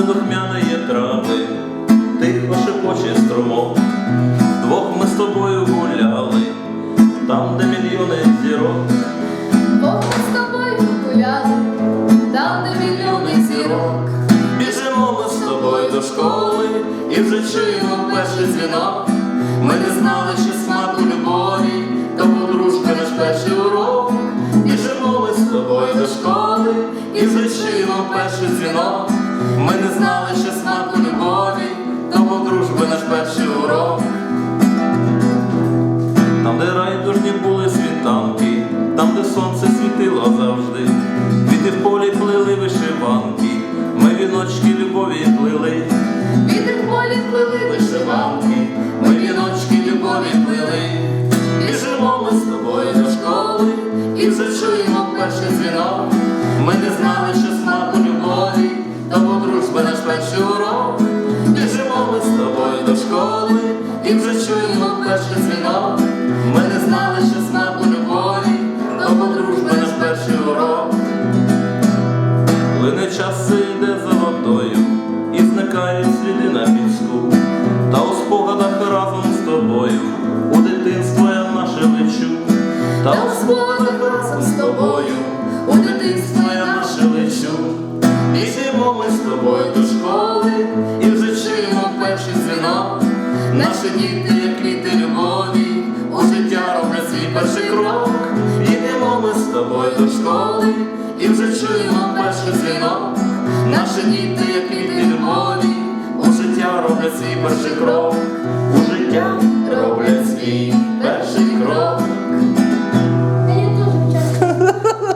духмяної трави, тихо шепоче струмок. Вдвох ми з тобою гуляли, там, де мільйони зірок. Бо ми з тобою гуляли, там, де мільйони зірок. Біжимо ми з тобою до школи і вже чуємо перший дзвінок. Ми не знали, що смаку любові, то подружка наш перший урок. Біжимо ми з тобою до школи і вже чуємо перший дзвінок. Де були світанки, там, де сонце світило завжди, квіти в полі плили вишиванки, ми віночки любові плили, Вітер в полі плили вишиванки, ми віночки любові плили. Біжимо ми з тобою до школи і вже чуємо перший дзвінок. Ми не знали, що смаку любові, то подружби наш перший урок. Біжимо ми з тобою до школи і вже чуємо перший дзвінок. Ми не знали, що смаку любові, то подружби наш перший урок. Плине час йде за водою, і зникають сліди на піску. Та у спогадах разом з тобою, у дитинство я наше лечу. Та у спогадах разом з тобою, у дитинство я наше лечу. Біжимо ми з тобою до школи і вже чуємо перший дзвінок. Наші діти, перший крок. Йдемо ми з тобою до школи і вже чуємо перший дзвінок. Наші діти,